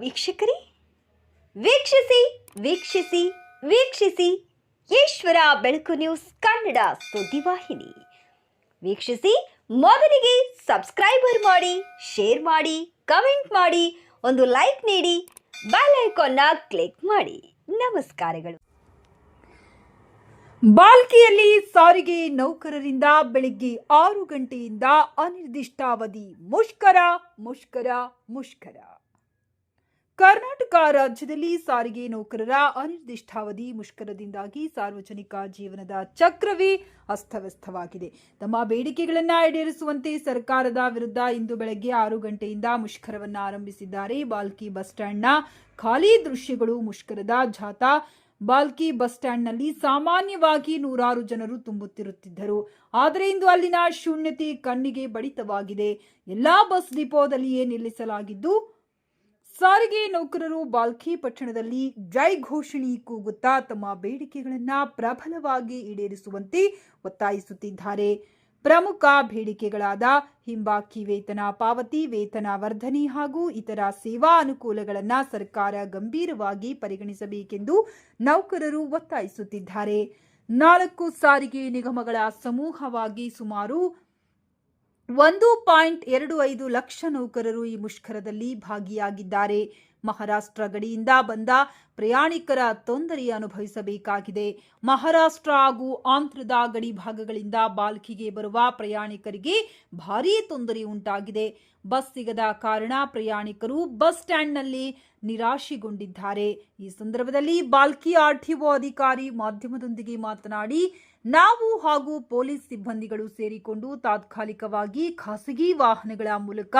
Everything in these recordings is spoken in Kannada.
ವೀಕ್ಷಕರೇ, ವೀಕ್ಷಿಸಿ ವೀಕ್ಷಿಸಿ ವೀಕ್ಷಿಸಿ, ಈಶ್ವರ ಬೆಳಕು ನ್ಯೂಸ್ ಕನ್ನಡ ಸುದ್ದಿವಾಹಿನಿ ವೀಕ್ಷಿಸಿ, ಮೊದಲಿಗೆ ಸಬ್ಸ್ಕ್ರೈಬರ್ ಮಾಡಿ, ಶೇರ್ ಮಾಡಿ, ಕಮೆಂಟ್ ಮಾಡಿ, ಒಂದು ಲೈಕ್ ನೀಡಿ, ಬೆಲ್ ಐಕಾನ್ನ ಕ್ಲಿಕ್ ಮಾಡಿ. ನಮಸ್ಕಾರಗಳು. ಬಾಲ್ಕಿಯಲ್ಲಿ ಸಾರಿಗೆ ನೌಕರರಿಂದ ಬೆಳಿಗ್ಗೆ ಆರು ಗಂಟೆಯಿಂದ ಅನಿರ್ದಿಷ್ಟಾವಧಿ ಮುಷ್ಕರ ಮುಷ್ಕರ ಮುಷ್ಕರ. ಕರ್ನಾಟಕ ರಾಜ್ಯದಲ್ಲಿ ಸಾರಿಗೆ ನೌಕರರ ಅನಿರ್ದಿಷ್ಟಾವಧಿ ಮುಷ್ಕರದಿಂದಾಗಿ ಸಾರ್ವಜನಿಕ ಜೀವನದ ಚಕ್ರವೇ ಅಸ್ತವ್ಯಸ್ತವಾಗಿದೆ. ತಮ್ಮ ಬೇಡಿಕೆಗಳನ್ನು ಈಡೇರಿಸುವಂತೆ ಸರ್ಕಾರದ ವಿರುದ್ಧ ಇಂದು ಬೆಳಗ್ಗೆ ಆರು ಗಂಟೆಯಿಂದ ಮುಷ್ಕರವನ್ನು ಆರಂಭಿಸಿದ್ದಾರೆ. ಬಾಲ್ಕಿ ಬಸ್ ಸ್ಟ್ಯಾಂಡ್ನ ಖಾಲಿ ದೃಶ್ಯಗಳು ಮುಷ್ಕರದ ಜಾಥಾ. ಬಾಲ್ಕಿ ಬಸ್ ಸ್ಟ್ಯಾಂಡ್ನಲ್ಲಿ ಸಾಮಾನ್ಯವಾಗಿ ನೂರಾರು ಜನರು ತುಂಬುತ್ತಿರುತ್ತಿದ್ದರು. ಆದರೆ ಇಂದು ಅಲ್ಲಿನ ಶೂನ್ಯತೆ ಕಣ್ಣಿಗೆ ಬಡಿತವಾಗಿದೆ. ಎಲ್ಲಾ ಬಸ್ ಡಿಪೋದಲ್ಲಿಯೇ ನಿಲ್ಲಿಸಲಾಗಿದ್ದು ಸಾರಿಗೆ ನೌಕರರು ಬಾಲ್ಕಿ ಪಟ್ಟಣದಲ್ಲಿ ಜೈ ಘೋಷಣೆ ಕೂಗುತ್ತಾ ತಮ್ಮ ಬೇಡಿಕೆಗಳನ್ನು ಪ್ರಬಲವಾಗಿ ಈಡೇರಿಸುವಂತೆ ಒತ್ತಾಯಿಸುತ್ತಿದ್ದಾರೆ. ಪ್ರಮುಖ ಬೇಡಿಕೆಗಳಾದ ಹಿಂಬಾಕಿ ವೇತನ, ಪಾವತಿ ವೇತನ ವರ್ಧನೆ ಹಾಗೂ ಇತರ ಸೇವಾ ಅನುಕೂಲಗಳನ್ನು ಸರ್ಕಾರ ಗಂಭೀರವಾಗಿ ಪರಿಗಣಿಸಬೇಕೆಂದು ನೌಕರರು ಒತ್ತಾಯಿಸುತ್ತಿದ್ದಾರೆ. ನಾಲ್ಕು ಸಾರಿಗೆ ನಿಗಮಗಳ ಸಮೂಹವಾಗಿ ಸುಮಾರು ಒಂದು ಪಾಯಿಂಟ್ ಎರಡು ಐದು ಲಕ್ಷ ನೌಕರರು ಈ ಮುಷ್ಕರದಲ್ಲಿ ಭಾಗಿಯಾಗಿದ್ದಾರೆ. ಮಹಾರಾಷ್ಟ್ರ ಗಡಿಯಿಂದ ಬಂದ ಪ್ರಯಾಣಿಕರ ತೊಂದರೆ ಅನುಭವಿಸಬೇಕಾಗಿದೆ. ಮಹಾರಾಷ್ಟ್ರ ಹಾಗೂ ಆಂಧ್ರದ ಗಡಿ ಭಾಗಗಳಿಂದ ಬಾಲ್ಕಿಗೆ ಬರುವ ಪ್ರಯಾಣಿಕರಿಗೆ ಭಾರೀ ತೊಂದರೆ ಉಂಟಾಗಿದೆ. ಬಸ್ ಸಿಗದ ಕಾರಣ ಪ್ರಯಾಣಿಕರು ಬಸ್ ಸ್ಟ್ಯಾಂಡ್ನಲ್ಲಿ ನಿರಾಶೆಗೊಂಡಿದ್ದಾರೆ. ಈ ಸಂದರ್ಭದಲ್ಲಿ ಬಾಲ್ಕಿ ಆರ್ಟಿಒ ಅಧಿಕಾರಿ ಮಾಧ್ಯಮದೊಂದಿಗೆ ಮಾತನಾಡಿ ನಾವು ಹಾಗೂ ಪೊಲೀಸ್ ಸಿಬ್ಬಂದಿಗಳು ಸೇರಿಕೊಂಡು ತಾತ್ಕಾಲಿಕವಾಗಿ ಖಾಸಗಿ ವಾಹನಗಳ ಮೂಲಕ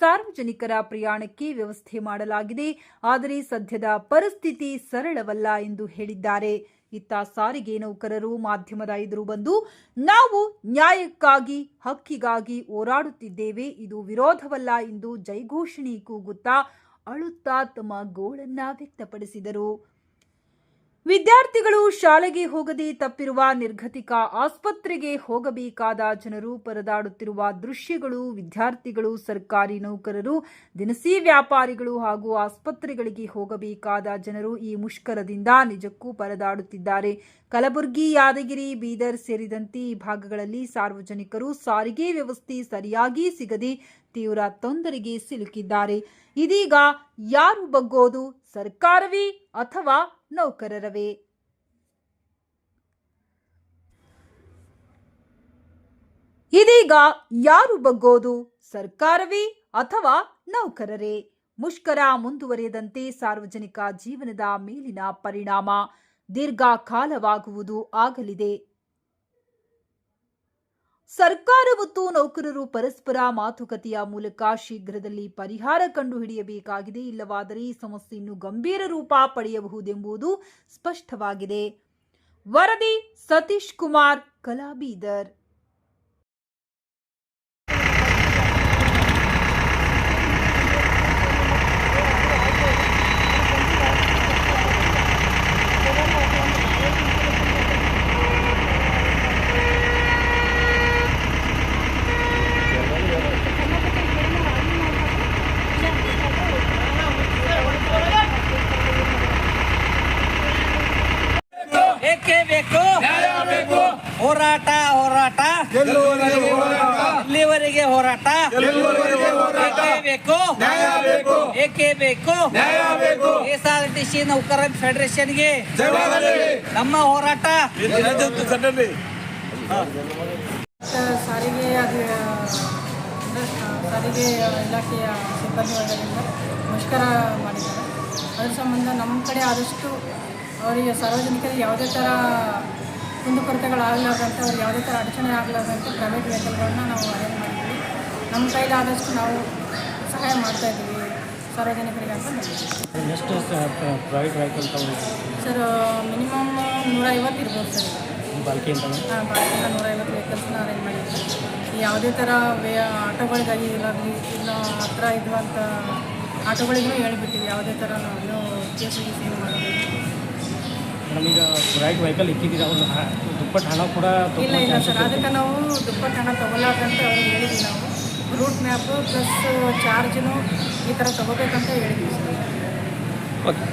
ಸಾರ್ವಜನಿಕರ ಪ್ರಯಾಣಕ್ಕೆ ವ್ಯವಸ್ಥೆ ಮಾಡಲಾಗಿದೆ. ಆದರೆ ಸದ್ಯದ ಪರಿಸ್ಥಿತಿ ಸರಳವಲ್ಲ ಎಂದು ಹೇಳಿದ್ದಾರೆ. ಇತ್ತ ಸಾರಿಗೆ ನೌಕರರು, ಮಾಧ್ಯಮದ ಎದುರು ಬಂದು ನಾವು ನ್ಯಾಯಕ್ಕಾಗಿ, ಹಕ್ಕಿಗಾಗಿ ಹೋರಾಡುತ್ತಿದ್ದೇವೆ. ಇದು ವಿರೋಧವಲ್ಲ ಎಂದು ಜೈಘೋಷಣೆ ಕೂಗುತ್ತಾ ಅಳುತ್ತಾ ತಮ್ಮ ಗೋಳನ್ನ ವ್ಯಕ್ತಪಡಿಸಿದರು. ವಿದ್ಯಾರ್ಥಿಗಳು ಶಾಲೆಗೆ ಹೋಗದೆ ತಪ್ಪಿರುವ ನಿರ್ಗತಿಕ ಆಸ್ಪತ್ರೆಗೆ ಹೋಗಬೇಕಾದ ಜನರು ಪರದಾಡುತ್ತಿರುವ ದೃಶ್ಯಗಳು, ವಿದ್ಯಾರ್ಥಿಗಳು, ಸರ್ಕಾರಿ ನೌಕರರು, ದಿನಸಿ ವ್ಯಾಪಾರಿಗಳು ಹಾಗೂ ಆಸ್ಪತ್ರೆಗಳಿಗೆ ಹೋಗಬೇಕಾದ ಜನರು ಈ ಮುಷ್ಕರದಿಂದ ನಿಜಕ್ಕೂ ಪರದಾಡುತ್ತಿದ್ದಾರೆ. ಕಲಬುರಗಿ, ಯಾದಗಿರಿ, ಬೀದರ್ ಸೇರಿದಂತೆ ಈ ಭಾಗಗಳಲ್ಲಿ ಸಾರ್ವಜನಿಕರು ಸಾರಿಗೆ ವ್ಯವಸ್ಥೆ ಸರಿಯಾಗಿ ಸಿಗದೆ ತೀವ್ರ ತೊಂದರೆಗೆ ಸಿಲುಕಿದ್ದಾರೆ. ಇದೀಗ ಯಾರು ಬಗ್ಗೋದು, ಸರ್ಕಾರವೇ ಅಥವಾ ನೌಕರರವೇ? ಇದೀಗ ಯಾರು ಬಗ್ಗೋದು? ಸರ್ಕಾರವೇ ಅಥವಾ ನೌಕರರೇ? ಮುಷ್ಕರ ಮುಂದುವರಿಯದಂತೆ ಸಾರ್ವಜನಿಕ ಜೀವನದ ಮೇಲಿನ ಪರಿಣಾಮ ದೀರ್ಘಕಾಲವಾಗುವುದು ಆಗಲಿದೆ. ಸರ್ಕಾರ ಮತ್ತು ನೌಕರರು ಪರಸ್ಪರ ಮಾತುಕತೆಯ ಮೂಲಕ ಶೀಘ್ರದಲ್ಲಿ ಪರಿಹಾರ ಕಂಡುಹಿಡಿಯಬೇಕಾಗಿದೆ. ಇಲ್ಲವಾದರೆ ಈ ಸಮಸ್ಯೆ ಇನ್ನು ಗಂಭೀರ ರೂಪ ಪಡೆಯಬಹುದೆಂಬುದು ಸ್ಪಷ್ಟವಾಗಿದೆ. ವರದಿ ಸತೀಶ್ ಕುಮಾರ್, ಕಲಾಬೀದರ್ ಏಕೆ ಬೇಕು ಹೋರಾಟ ಹೋರಾಟ. ಇಲ್ಲಿವರೆಗೆ ಹೋರಾಟ. ಏಕೆ ಬೇಕು? ಏಕೆ ಬೇಕು? ಸಿ ನೌಕರರ ಫೆಡರೇಷನ್ಗೆ ನಮ್ಮ ಹೋರಾಟ. ಸಾರಿಗೆ ಸಾರಿಗೆ ಇಲಾಖೆಯ ಸಿಬ್ಬಂದಿ ವರ್ಗದಿಂದ ಮುಷ್ಕರ ಮಾಡಿದ್ದಾರೆ. ಅದರ ಸಂಬಂಧ ನಮ್ಮ ಕಡೆ ಆದಷ್ಟು ಅವರಿಗೆ ಸಾರ್ವಜನಿಕರಿಗೆ ಯಾವುದೇ ಥರ ಕುಂದುಕೊರತೆಗಳಾಗಲಾರ್ದಂತೆ ಅವ್ರಿಗೆ ಯಾವುದೇ ಥರ ಅಡಚಣೆ ಆಗಲಾರ್ದಂಥ ಪ್ರೈವೇಟ್ ವೆಹಿಕಲ್ಗಳನ್ನ ನಾವು ಅರೇಂಜ್ ಮಾಡ್ತೀವಿ. ನಮ್ಮ ಕೈಲಾದಷ್ಟು ನಾವು ಸಹಾಯ ಮಾಡ್ತಾ ಇದ್ದೀವಿ ಸಾರ್ವಜನಿಕರಿಗೆ ಅಂತ ಎಷ್ಟು ಪ್ರೈವೇಟ್ ವೆಹಿಕಲ್ ಸರ್ ಮಿನಿಮಮ್ ನೂರೈವತ್ತು ಇರ್ಬೋದು ಸರ್. ಬಾಲ್ಕಿ ಬಾಲ್ಕಿಯಿಂದ ಬಾಕಿನ ನೂರೈವತ್ತು ವೆಹಿಕಲ್ಸ್ನ ಅರೇಂಜ್ ಮಾಡಿದ್ದೀವಿ. ಯಾವುದೇ ಥರ ವೇ ಆಟೋಗಳಿಗಾಗಿ ಇಲ್ಲಾಗಲಿ ಇಲ್ಲ ಹತ್ರ ಇದ್ವಂಥ ಆಟೋಗಳಿಗೂ ಹೇಳಿಬಿಟ್ಟಿವಿ ಯಾವುದೇ ಥರ ನಾವು ಕೇಸು ಗೀಸು ಮಾಡೋದಿಲ್ಲ. ನಮೀಗ ರೈಟ್ ವೆಹಿಕಲ್ ಇಕ್ಕಿದ್ದೀರಿ ಅವ್ರು ದುಪ್ಪಟ್ಟು ಹಣ ಕೂಡ ಇಲ್ಲ ಇಲ್ಲ ಸರ್. ಅದಕ್ಕೆ ನಾವು ದುಪ್ಪಟ್ಟು ಹಣ ತೊಗೊಳ್ಳಾರ್ದಂತ ಅವ್ರಿಗೆ ಹೇಳಿದ್ವಿ ನಾವು. ರೂಟ್ ಮ್ಯಾಪು ಪ್ಲಸ್ ಚಾರ್ಜನು ಈ ಥರ ತೊಗೋಬೇಕಂತ ಹೇಳಿದ್ವಿ ಸರ್. ಓಕೆ.